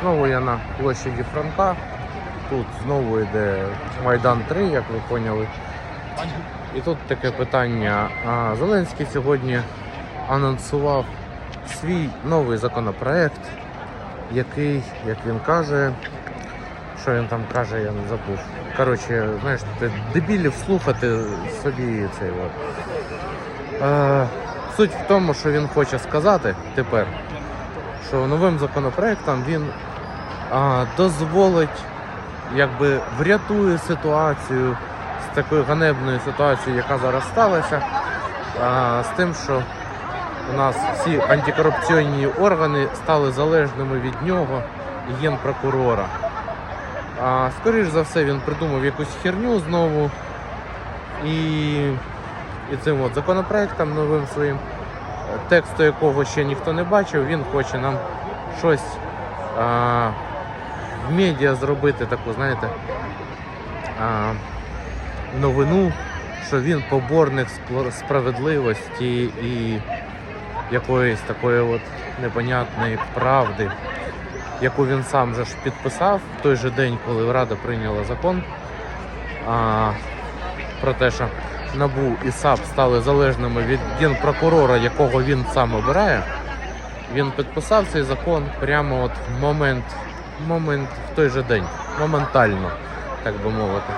Знову я на площаді Франка. Тут знову йде Майдан 3, як ви поняли. І тут таке питання. Зеленський сьогодні анонсував свій новий законопроект, який, як він каже, що він там каже, я не забув. Коротше, знаєш, дебілів слухати собі цей от. Е, суть в тому, що він хоче сказати тепер, що новим законопроектом він а, дозволить, якби врятує ситуацію з такою ганебною ситуацією, яка зараз сталася, а, з тим, що у нас всі антикорупційні органи стали залежними від нього і генпрокурора. А, скоріш за все, він придумав якусь херню знову. І, і цим от законопроектом новим своїм, тексту якого ще ніхто не бачив, він хоче нам щось а, в медіа зробити таку, знаєте, а, новину, що він поборник справедливості і якоїсь такої от непонятної правди, яку він сам же ж підписав в той же день, коли Рада прийняла закон а, про те, що НАБУ і САП стали залежними від генпрокурора, якого він сам обирає. Він підписав цей закон прямо от в момент, момент в той же день, моментально, так би мовити.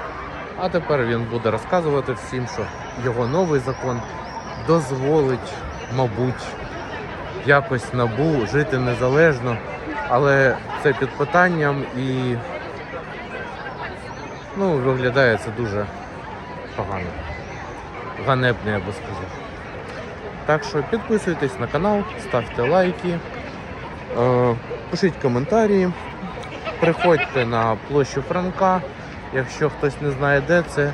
А тепер він буде розказувати всім, що його новий закон дозволить, мабуть, якось набу жити незалежно, але це під питанням і ну, виглядає це дуже погано. Ганебно, я би сказав. Так що підписуйтесь на канал, ставте лайки, е, пишіть коментарі, приходьте на площу Франка. Якщо хтось не знає, де це,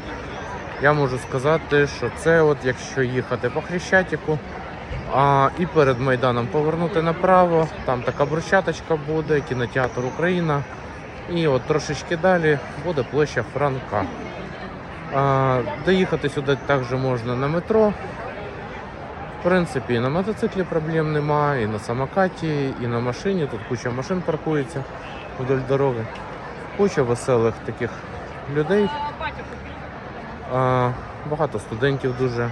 я можу сказати, що це, от якщо їхати по Хрещатику, а, і перед Майданом повернути направо, там така брусчаточка буде, кінотеатр Україна. І от трошечки далі буде площа Франка. Доїхати сюди також можна на метро. В принципі, і на мотоциклі проблем немає, і на самокаті, і на машині. Тут куча машин паркується вдоль дороги. Куча веселих таких людей. Багато студентів дуже.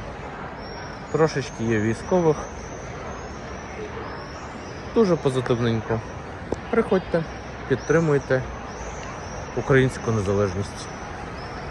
Трошечки є військових. Дуже позитивненько. Приходьте, підтримуйте українську незалежність.